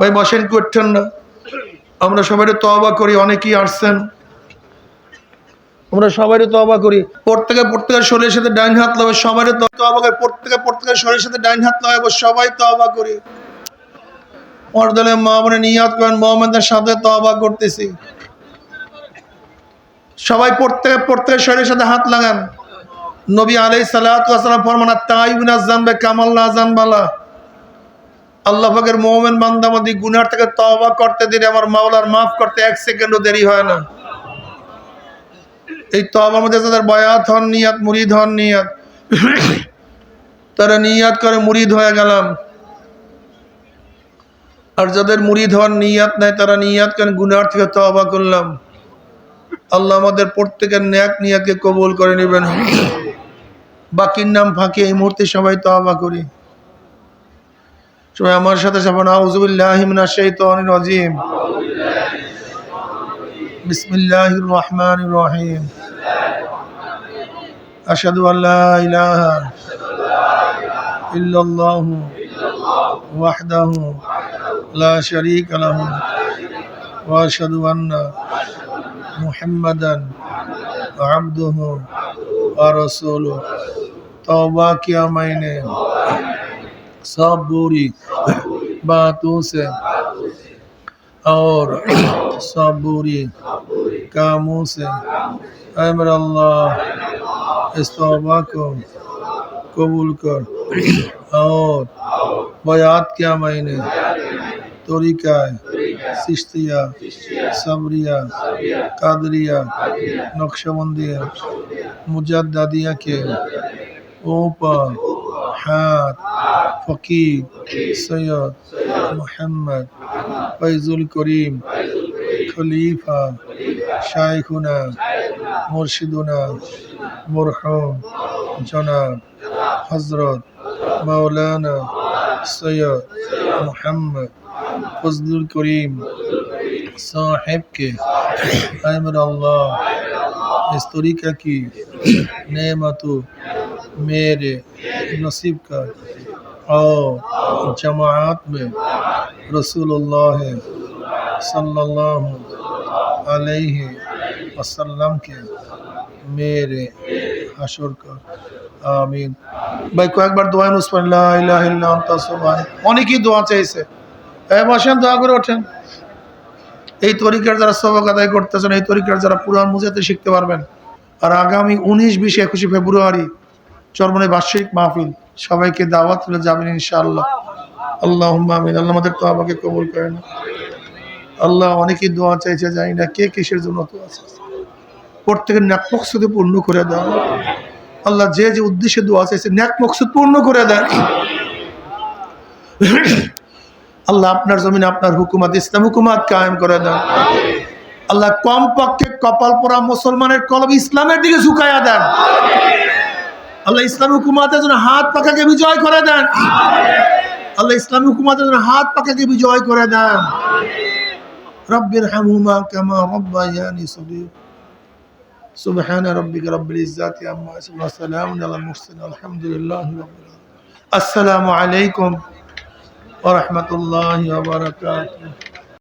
ভাই, বসেন কি উঠছেন না। আমরা সবাই তবা করি, অনেকেই আসছেন। আমরা সবাই তবা করি। প্রত্যেকে, প্রত্যেকের শরীরের সাথে ডাইন হাত লাগাবো সবাই তবা করি। প্রত্যেকে, প্রত্যেকের শরীরের সাথে ডাইন হাত লাগাবো সবাই তবা করি। মর্দলে মহামনে নিয়াত করেন, মোহাম্মদের সাথে তবা করতেছি। সবাই প্রত্যেকে, প্রত্যেকের শরীরের সাথে হাত লাগান। নবী আলাই সালাম ফরমানা তাইবিনা জানবে কামাল্লা জানবালা। আল্লাহ মোহামেন বান্দামাদি গুনার থেকে তওবা করতে দিলে আমার মাওলার মাফ করতে এক সেকেন্ডও দেরি হয় না। এই তওবার মধ্যে তাদের বয়াত হন নিয়াত, মুরিদ হন নিয়াত। তারা নিয়াত করে মুরিদ হয়ে গেলাম। আর যাদের মুরিদ হন নিয়াত নাই, তারা নিয়াত করেন গুনার থেকে তওবা করলাম। আল্লাহ আমাদের প্রত্যেকের ন্যাক নিয়াতকে কবুল করে নেবেন। বাকির নাম ফাঁকি এই মুহূর্তে সবাই তওবা করি। সবাই আমার সাথে যাব না আউজুবিল্লাহিমিনা শৈতন রাজিম। বিসমিল্লাহ রহমান রহিম। আসাদু আল্লাহ ইলাহা ইল্লাল্লাহ ওয়াহদাহু লা শারীকা লাহু ওয়া আশহাদু सब बुरी बातों से और सब बुरी कामों से। ऐ मेरा अल्लाह, इस तौबा को कबूल कर। और बयात किया मैंने, तरीका सिश्तिया, सबरिया, कादरिया, नक्शबंदिया मुजद्दिया के ऊपर हाथ फ़कीर सैयद मोहम्मद फैज़ुल करीम खलीफा शाइखुना मुर्शिदुना मरहूम जनाब हज़रत मौलाना सैयद मोहम्मद फजलुल करीम साहिब के अमर अल्लाह इस तरीका की नेमतों मेरे नसीब का और जमात में रसूलुल्लाह सल्लल्लाहु अलैहि वसल्लम के मेरे हशर का আমিন ভাই কয়েকবার দোয়া নুস অনেকেই দোয়া চাইছে এই বসেন দোয়া করে ওঠেন এই তরিকার যারা সবক আদায় করতেছেন এই তরিকার যারা পুরান মুজাতে শিখতে পারবেন আর আগামী উনিশ বিশ একুশে ফেব্রুয়ারি চরমনে বার্ষিক মাহফিল সবাইকে দাওয়াত তুলে যাবেন ইনশাআল্লাহ। আল্লাহ আমিন। আল্লাহ আমাদের তো আমাকে কবুল করে না আল্লাহ অনেকেই দোয়া চাইছে, জানি না কে কিসের জন্য তো আছে প্রত্যেকের ন্যাক মকসুদে পূর্ণ করে দেন। আল্লাহ যে যে উদ্দেশ্যে দোয়া চাইছে, ন্যাক মকসুদ পূর্ণ করে দেন। আল্লাহ আপনার জমিনে আপনার হুকুমাত, ইসলাম হুকুমাত কায়েম করে দেন। আল্লাহ কম পক্ষে কপাল পরা মুসলমানের কলম ইসলামের দিকে ঝুঁকাইয়া দেন। আল্লাহ ইসলাম হুকুমাতের জন্য হাত পাকাকে বিজয় করে দেন আল্লাহ ইসলাম হুকুমাতের জন্য হাত পাকাকে বিজয় করে দেন রব্বির হামুমা কামা রব্বায়ানি সগীর سبحان ربك رب العزة عما يصفون وسلام على المرسلين الحمد لله رب العالمين السلام عليكم ورحمة الله وبركاته